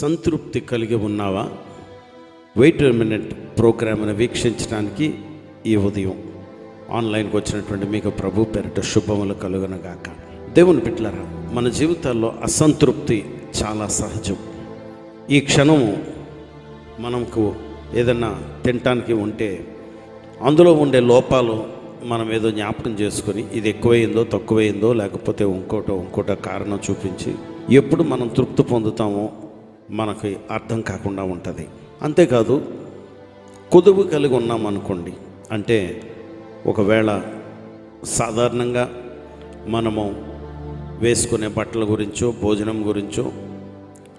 సంతృప్తి కలిగి ఉన్నావా? వెయిట్ మినిట్ ప్రోగ్రామ్ను వీక్షించడానికి ఈ ఉదయం ఆన్లైన్కి వచ్చినటువంటి మీకు ప్రభు పేరిట శుభములు కలుగునగాక దేవుని పిట్లరా మన జీవితాల్లో అసంతృప్తి చాలా సహజం. ఈ క్షణము మనకు ఏదన్నా తినటానికి ఉంటే అందులో ఉండే లోపాలు మనం ఏదో జ్ఞాపకం చేసుకొని ఇది ఎక్కువైందో తక్కువైందో లేకపోతే ఇంకోటో ఇంకోటో కారణం చూపించి ఎప్పుడు మనం తృప్తి పొందుతామో మనకి అర్థం కాకుండా ఉంటుంది. అంతేకాదు కుదువు కలిగి ఉన్నాం అనుకోండి అంటే ఒకవేళ సాధారణంగా మనము వేసుకునే బట్టల గురించో భోజనం గురించో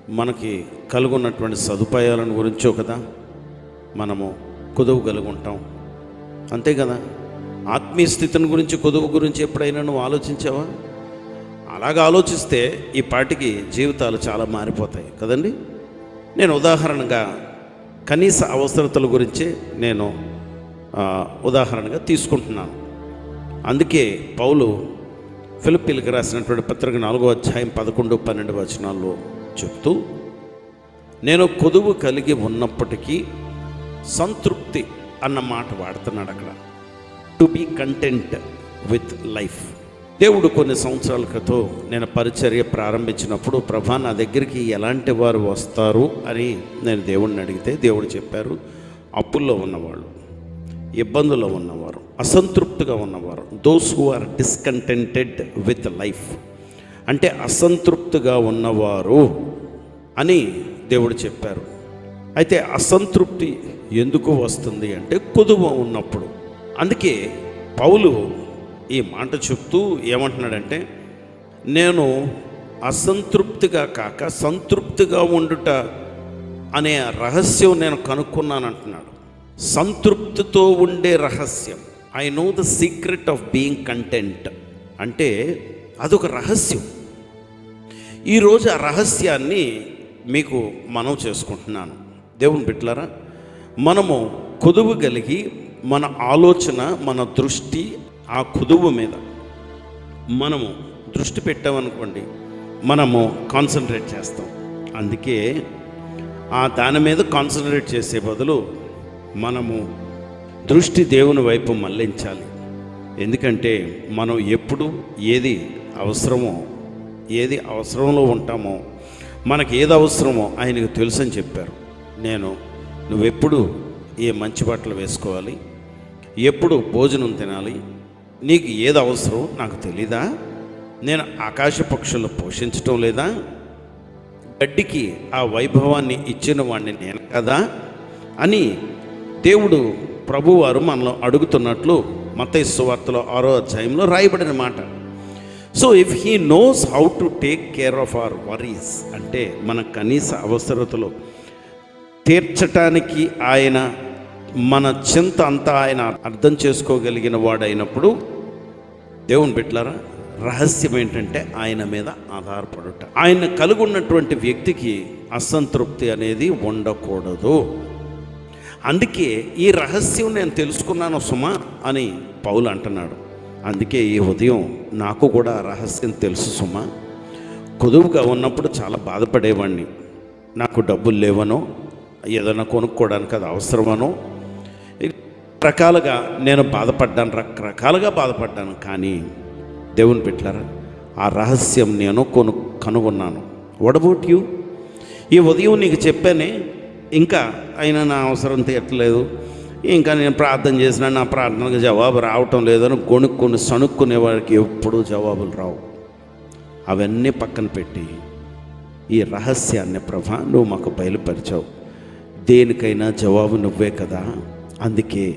మనకి కలుగున్నటువంటి సదుపాయాలను గురించో కదా మనము కొదువు కలిగి ఉంటాం. అంతే కదా? ఆత్మీయ స్థితిని గురించి కుదువు గురించి ఎప్పుడైనా నువ్వు ఆలోచించావా? అలాగ ఆలోచిస్తే ఈ పాటికి జీవితాలు చాలా మారిపోతాయి కదండి? నేను ఉదాహరణగా కనీస అవసరతల గురించి నేను ఉదాహరణగా తీసుకుంటున్నాను. అందుకే పౌలు ఫిలిప్పీలకు రాసినటువంటి పత్రిక నాలుగో అధ్యాయం పదకొండు పన్నెండు వచనాల్లో చెప్తూ నేను కొదువు కలిగి ఉన్నప్పటికీ సంతృప్తి అన్న మాట వాడుతున్నాడు అక్కడ. To be content with life దేవుడు కొన్ని సంవత్సరాల క్రితం నేను పరిచర్య ప్రారంభించినప్పుడు ప్రభా నా దగ్గరికి ఎలాంటి వారు వస్తారు అని నేను దేవుడిని అడిగితే దేవుడు చెప్పారు అప్పుల్లో ఉన్నవాళ్ళు ఇబ్బందుల్లో ఉన్నవారు అసంతృప్తిగా ఉన్నవారు those who are discontented with life అంటే అసంతృప్తిగా ఉన్నవారు అని దేవుడు చెప్పారు. అయితే అసంతృప్తి ఎందుకు వస్తుంది అంటే కొదువ ఉన్నప్పుడు. అందుకే పౌలు ఈ మాట చెప్తూ ఏమంటున్నాడంటే నేను అసంతృప్తిగా కాక సంతృప్తిగా ఉండుట అనే రహస్యం నేను కనుక్కున్నాను అంటున్నాడు సంతృప్తితో ఉండే రహస్యం. I know the secret of being content అంటే అదొక రహస్యం. ఈరోజు ఆ రహస్యాన్ని మీకు మనం చేసుకుంటున్నాను. దేవుని బిట్లరా మనము కొదువు కలిగి మన ఆలోచన మన దృష్టి ఆ కుదువు మీద మనము దృష్టి పెట్టామనుకోండి మనము కాన్సన్ట్రేట్ చేస్తాం. అందుకే ఆ దాని మీద కాన్సన్ట్రేట్ చేసే బదులు మనము దృష్టి దేవుని వైపు మళ్ళించాలి. ఎందుకంటే మనం ఎప్పుడు ఏది అవసరమో ఏది అవసరంలో ఉంటామో మనకి ఏది అవసరమో ఆయనకు తెలుసని చెప్పారు. నేను నువ్వెప్పుడు ఏ మంచి బట్టలు వేసుకోవాలి? ఎప్పుడు భోజనం తినాలి? నీకు ఏది అవసరం నాకు తెలీదా? నేను ఆకాశ పక్షులు పోషించటం లేదా? గడ్డికి ఆ వైభవాన్ని ఇచ్చిన వాడిని నేను కదా? అని దేవుడు ప్రభువారు మనలో అడుగుతున్నట్లు మత సువార్తలో ఆరో అధ్యాయంలో రాయబడిన మాట. So if he knows how to take care of our worries అంటే మన కనీస అవసరతలు తీర్చటానికి ఆయన మన చింత అంతా ఆయన అర్థం చేసుకోగలిగిన వాడైనప్పుడు దేవుని బిట్లరా రహస్యం ఏంటంటే ఆయన మీద ఆధారపడుట. ఆయన కలిగి ఉన్నటువంటి వ్యక్తికి అసంతృప్తి అనేది ఉండకూడదు. అందుకే ఈ రహస్యం నేను తెలుసుకున్నాను సుమా అని పౌలు అంటున్నాడు. అందుకే ఈ ఉదయం నాకు కూడా రహస్యం తెలుసు సుమా. కొదువుగా ఉన్నప్పుడు చాలా బాధపడేవాడిని నాకు డబ్బులు లేవనో ఏదైనా కొనుక్కోవడానికి అది అవసరమనో రకాలుగా నేను బాధపడ్డాను రకరకాలుగా బాధపడ్డాను. కానీ దేవుని పెట్టారా ఆ రహస్యం నేను కొను కనుగొన్నాను. వడబోట్ యూ ఈ ఉదయం నీకు చెప్పానే ఇంకా అయినా నా అవసరం తీరట్లేదు. ఇంకా నేను ప్రార్థన చేసినా నా ప్రార్థనకు జవాబు రావటం లేదని కొనుక్కొని సణుక్కునే వాడికి ఎప్పుడూ జవాబులు రావు. అవన్నీ పక్కన పెట్టి ఈ రహస్యాన్ని ప్రభా నువ్వు మాకు బయలుపరిచావు. దేనికైనా జవాబు నువ్వే కదా. అందుకే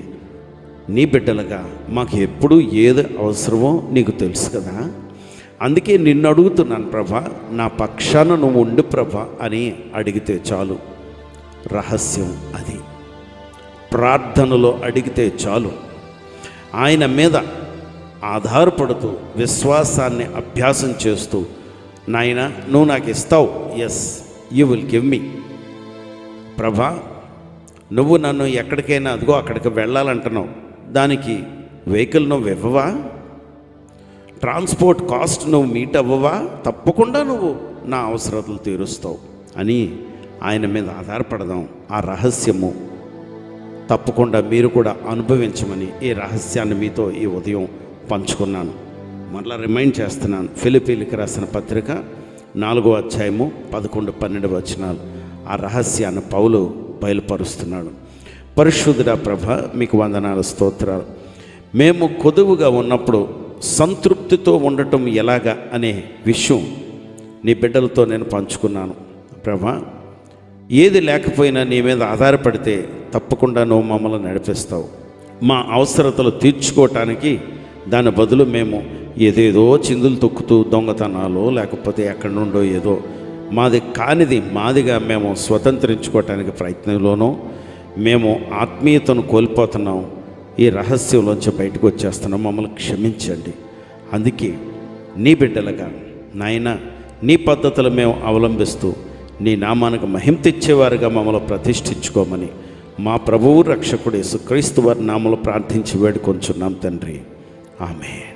నీ బిడ్డలుగా మాకు ఎప్పుడు ఏది అవసరమో నీకు తెలుసు కదా. అందుకే నిన్ను అడుగుతున్నాను ప్రభా నా పక్షాన నువ్వు ఉండు ప్రభా అని అడిగితే చాలు. రహస్యం అది. ప్రార్థనలో అడిగితే చాలు. ఆయన మీద ఆధారపడుతూ విశ్వాసాన్ని అభ్యాసం చేస్తూ నాయన నువ్వు నాకు ఇస్తావు. Yes you will give me ప్రభా నువ్వు నన్ను ఎక్కడికైనా అదిగో అక్కడికి వెళ్ళాలంటున్నావు. దానికి వెహికల్ నువ్వు ఇవ్వవా? ట్రాన్స్పోర్ట్ కాస్ట్ నువ్వు మీట్ అవ్వవా? తప్పకుండా నువ్వు నా అవసరతలు తీరుస్తావు అని ఆయన మీద ఆధారపడదాం. ఆ రహస్యము తప్పకుండా మీరు కూడా అనుభవించమని ఈ రహస్యాన్ని మీతో ఈ ఉదయం పంచుకున్నాను. మరలా రిమైండ్ చేస్తున్నాను. ఫిలిపీలికి రాసిన పత్రిక నాలుగో అధ్యాయము పదకొండు పన్నెండు వచనాలు. ఆ రహస్యాన్ని పౌలు బయలుపరుస్తున్నాడు. పరిశుద్ధుడ ప్రభ మీకు వందనాలు స్తోత్రాలు. మేము కొదువుగా ఉన్నప్పుడు సంతృప్తితో ఉండటం ఎలాగా అనే విషయం నీ బిడ్డలతో నేను పంచుకున్నాను. ప్రభా ఏది లేకపోయినా నీ మీద ఆధారపడితే తప్పకుండా నువ్వు మమ్మల్ని నడిపిస్తావు. మా అవసరతలు తీర్చుకోవటానికి దాని బదులు మేము ఏదేదో చిందులు తొక్కుతూ దొంగతనాలు లేకపోతే ఎక్కడి నుండో ఏదో మాది కానిది మాదిగా మేము స్వతంత్రించుకోవటానికి ప్రయత్నంలోనూ మేము ఆత్మీయతను కోల్పోతున్నాం ఈ రహస్యంలోంచి బయటకు వచ్చేస్తున్నాం. మమ్మల్ని క్షమించండి. అందుకే నీ బిడ్డలుగా నాయన నీ పద్ధతులు మేము అవలంబిస్తూ నీ నామానికి మహిమ తెచ్చేవారుగా మమ్మల్ని ప్రతిష్ఠించుకోమని మా ప్రభువు రక్షకుడు యేసుక్రీస్తు వారి నామలు ప్రార్థించి వేడుకొంచున్నాం తండ్రి. ఆమె